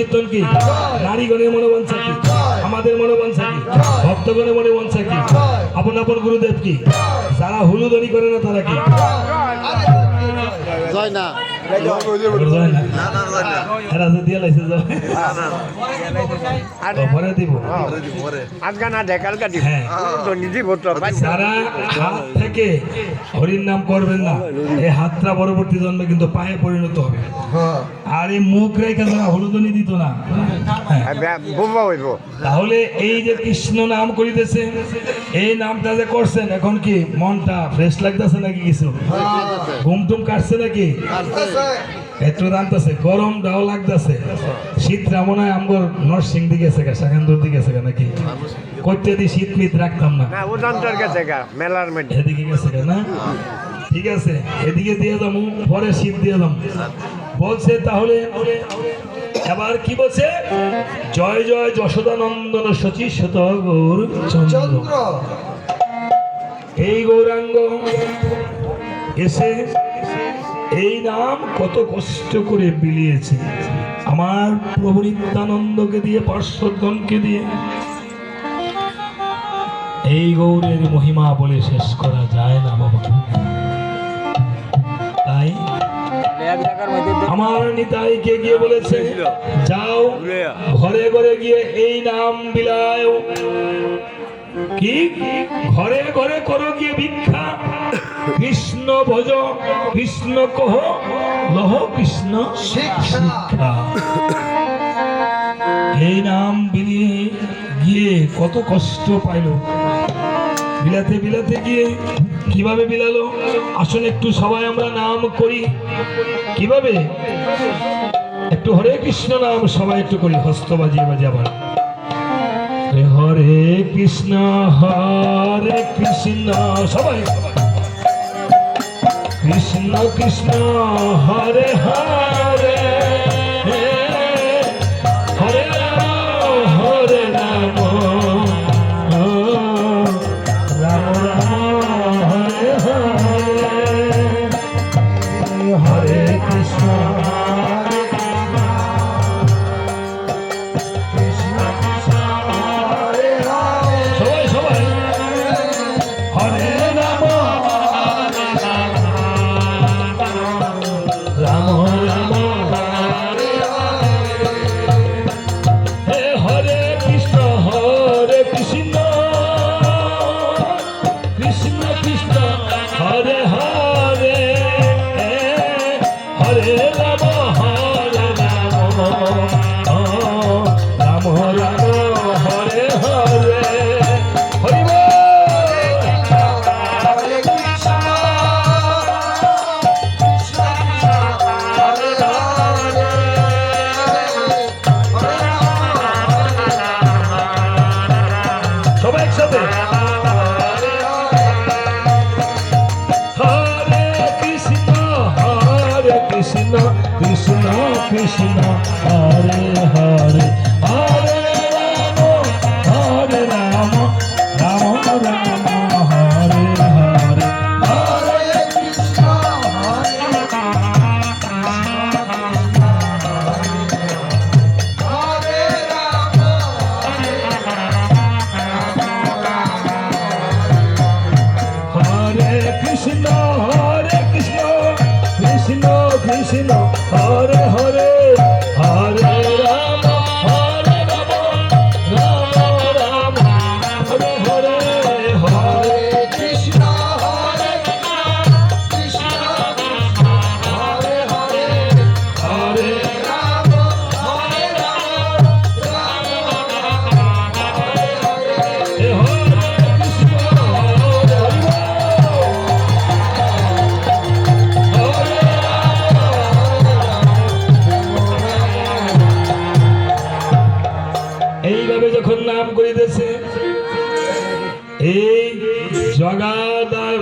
কীর্তন কি? নারীগণের মনোবাঞ্ছা কি? আমাদের মনোবাঞ্ছা কি? ভক্তগণের মনোবাঞ্ছা কি? আপন আপন গুরুদেব কি? যারা হুলুদনি করে না তারা কি? জয় না হ্যাঁ হরির নাম করবেন না এই হাতটা পরবর্তী জন্মে কিন্তু পায়ে পরিণত হবে আর এই মুখ রেখে যারা হলুদনি দিত না হ্যাঁ তাহলে এই যে কৃষ্ণ নাম করিতেছে এই নামটা যে করছেন এখন কি মনটা ফ্রেশ লাগতেছে নাকি কিছু? ঘুম টুম কাটছে নাকি? একটু জানতেছে গরম ডাও লাগতেছে। শীত মনে হয় আমগর নরসিং দিকে গেছে গা শাখান্দুর দিকে গেছে গা নাকি? করতে দি শীত মিত রাখতাম না। না উদান্তর গেছে গা মেলার মধ্যে। এদিকে গেছে গা না? ঠিক আছে এদিকে দিয়ে যাব পরে শীত দিয়ে যাব বলছে তাহলে এবার কি বলছে? জয় জয় যশোদানন্দন শচী শত গৌর চন্দ্র। এই গৌরাঙ্গ এসে এই নাম কত কষ্ট করে বিলিয়েছে। আমার প্রভু নিত্যানন্দকে দিয়ে পার্শ্বদগণকে দিয়ে। এই গৌরের মহিমা বলে শেষ করা যায় না বাবা। তাই আমার নিতাইকে গিয়ে বলেছে, যাও, ঘরে ঘরে গিয়ে এই নাম বিলায় কি? ঘরে ঘরে করো গিয়ে ভিক্ষা। কৃষ্ণ ভজ, কৃষ্ণ কহ, লহ কৃষ্ণ শিক্ষা। এই নাম বিলিয়ে গিয়ে কত কষ্ট পাইল। বিলাতে বিলাতে গিয়ে কীভাবে বিলালো? আসলে একটু সবাই আমরা নাম করি। কীভাবে? একটু হরে কৃষ্ণ নাম সবাই একটু করি, হস্ত বাজিয়ে বাজিয়ে আবার। হরে কৃষ্ণ হরে কৃষ্ণ সবাই। কৃষ্ণ কৃষ্ণ হরে হরে। কৃষ্ণ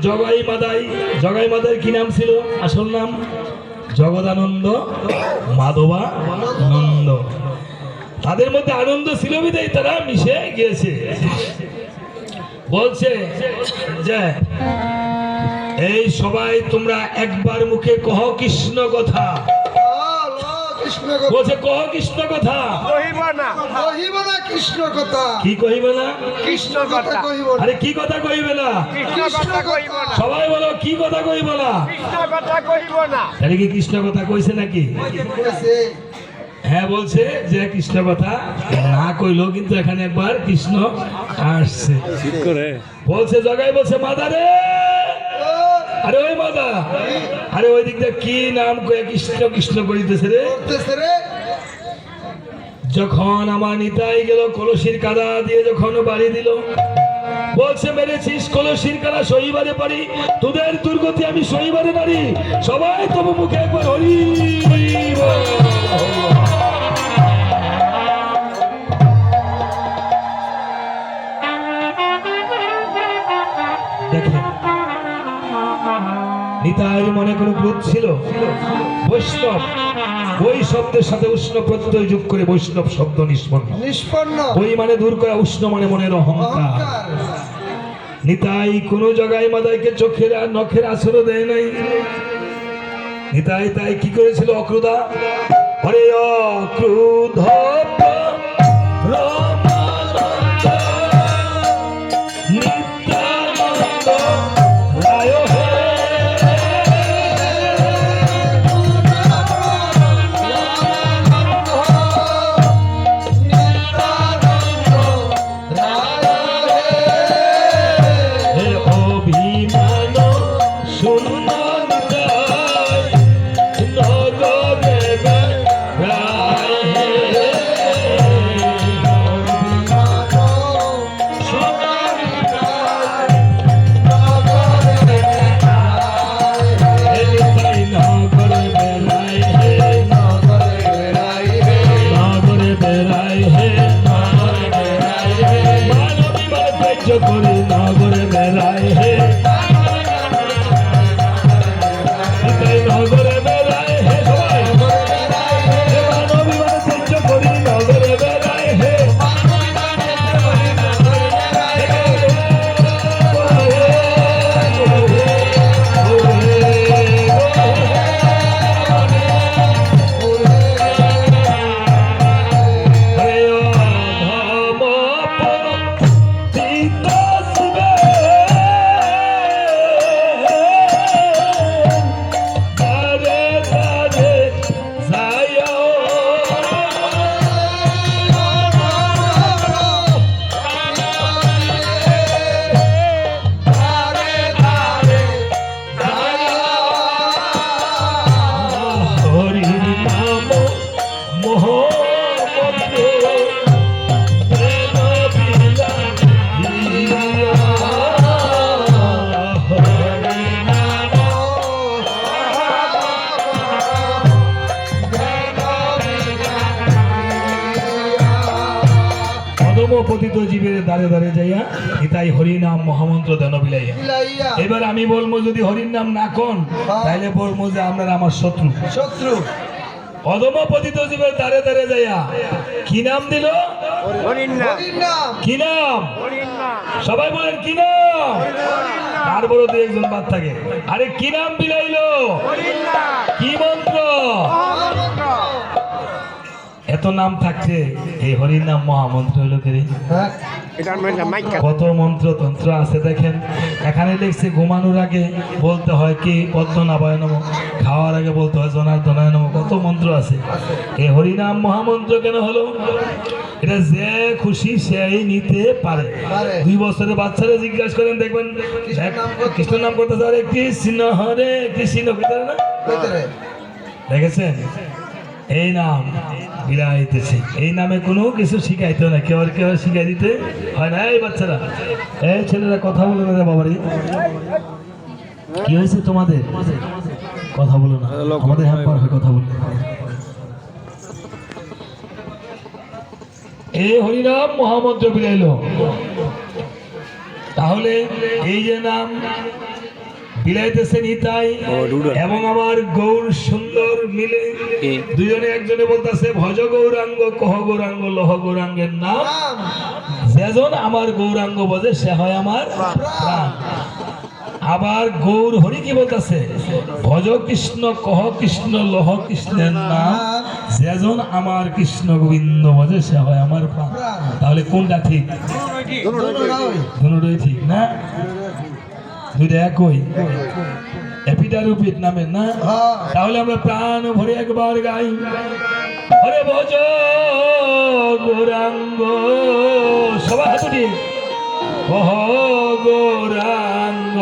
জগাই মাদাই জগাই মাদাই কি নাম ছিল? আসল নাম? জগদানন্দ, মাধবা, নন্দ। তাদের মধ্যে আনন্দ ছিল বিদায় তারা মিশে গিয়েছে। বলছে, যে, এই সবাই তোমরা একবার মুখে কহ কৃষ্ণ কথা। কৃষ্ণ কথা বলছে কহ কৃষ্ণ কথা কহিব না কহিব না কৃষ্ণ কথা কি কহিবে না কৃষ্ণ কথা কহিব আরে কি কথা কহিবে না কৃষ্ণ কথা সবাই বলো কি কথা কহিব না কৃষ্ণ কথা কহিব না তাহলে কি কৃষ্ণ কথা কইছে নাকি? কইছে, হ্যাঁ বলছে যে কৃষ্ণ কথা না কইলো কিন্তু এখানে একবার কৃষ্ণ আসছে। বলছে জগাই বলছে মাদারে! আরে ওই বাবা। আরে ওই দিকটা কি নাম কয়ে কৃষ্ণ কৃষ্ণ করিতেছে রে? যখন আমার নিতাই গেল কলসির কাদা দিয়ে যখন বাড়ি দিল। বলছে মেরেছিস কলসির কাদা সইবারে পারি। তোদের দুর্গতি আমি সহিবারে নারি। সবাই তবু মুখে একবার হরি নিতাইয়ের মনে কোনো ক্রোধ ছিল? বৈষ্ণব। ওই শব্দের সাথে উষ্ণ প্রত্যয় যোগ করে বৈষ্ণব শব্দ নিষ্পন্ন। নিষ্পন্ন। ওই মানে দূর করা উষ্ণ মানে মনের অহংকার। নিতাই কোনো জায়গায় মাদাইকে চোখের আর নখের আসরও দেয় নাই। নিতাই তাই কি করেছিল অক্রুদা? হরে অক্রুধ পতিত জীবের দ্বারে দ্বারে যাইয়া নিতাই হরি নাম মহামন্ত্র দেন বিলাইয়া এবার আমি বলব যদি হরির নাম না কন তাহলে বলব যে আপনারা আমার শত্রু। শত্রু। অদম পতিত জীবের দ্বারে দ্বারে যাইয়া কি নাম দিল? কি নাম? সবাই বলেন কি নাম? তার বড় দুই একজন বাদ থাকে। আরে কি নাম বিলাইলো? কি এত নাম থাকছে এই হরির নাম মহামন্ত্র হইল কে? হ্যাঁ। কত মন্ত্র তন্ত্র আছে দেখেন। এখানে লিখছে ঘুমানোর আগে বলতে হয় কি পদ্মনাভয় নম খাওয়ার আগে বলতে হয় জনার্দনায় নম কত মন্ত্র আছে। এই হরিনাম মহামন্ত্র কেন হলো? এটা যে খুশি সেই নিতে পারে। দুই বছরের বাচ্চারা জিজ্ঞাসা করেন দেখবেন কৃষ্ণের নাম করতে কৃষ্ণ নাম করতে পারে কৃষ্ণ হরে কৃষ্ণ না? দেখেছেন? এই নাম বিলাইতেছে এই নামে কোনো কিছু শিখাইতে না। কেউ আর কেউ শিখাই দিতে হয় না। এই বাচ্চারা এই ছেলেরা কথা বলে না বাবারি। কি হয়েছে তোমাদের? কথা বলো না। আমাদের হ্যাম্পার হয় কথা বললে এই হরিনাম মহামন্ত্র বিলাইল তাহলে এই যে নাম বিলাইতেছে নিতাই এবং আমার গৌর সুন্দর মিলে দুজনে একজনে বলতেছে ভজ গৌরাঙ্গ কহ গৌরাঙ্গ লহ গৌরাঙ্গের নাম। যেজন আমার গৌরাঙ্গ বোঝে সে হয় আমার প্রাণ। আবার গৌর হরি কি বলতেছে ভজ কৃষ্ণ কহ কৃষ্ণ লহ কৃষ্ণের নাম। যেজন আমার কৃষ্ণ গোবিন্দ ভজে সে হয় আমার প্রাণ। তাহলে কোনটা ঠিক? ঠিক না? দুইটা একই এপিটার উপিট নামে না? হ্যাঁ। তাহলে আমরা প্রাণ ভরে একবার গাই। হরে ভজ গৌরাঙ্গ সবাই হাতুটি গৌরাঙ্গ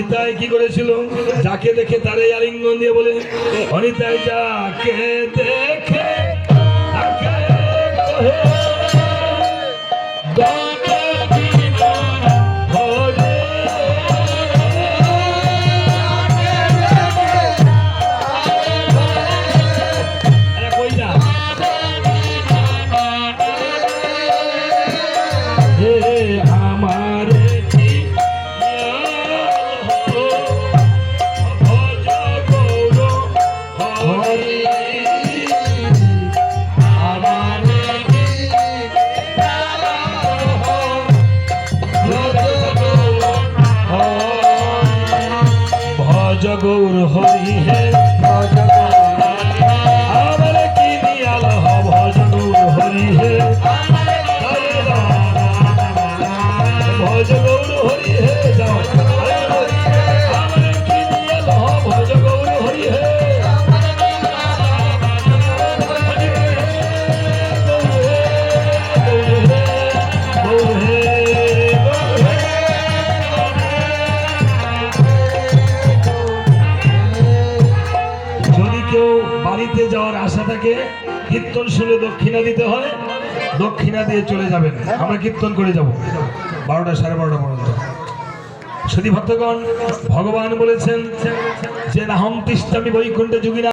নিতাই কি করেছিল? যাকে দেখে তারে আলিঙ্গন দিয়ে বলে অনিতায় যাকে দেখে তাকে গৌর হরি হে। কীর্তন শুনে দক্ষিণা দিতে হয় দক্ষিণা দিয়ে চলে যাবেন। আমরা কীর্তন করে যাব। বারোটা, সাড়ে বারোটা পর্যন্ত। সদী ভক্তগণ, ভগবান বলেছেন যে নাহম তিষ্ঠামি বৈকুণ্ঠে যুগিনা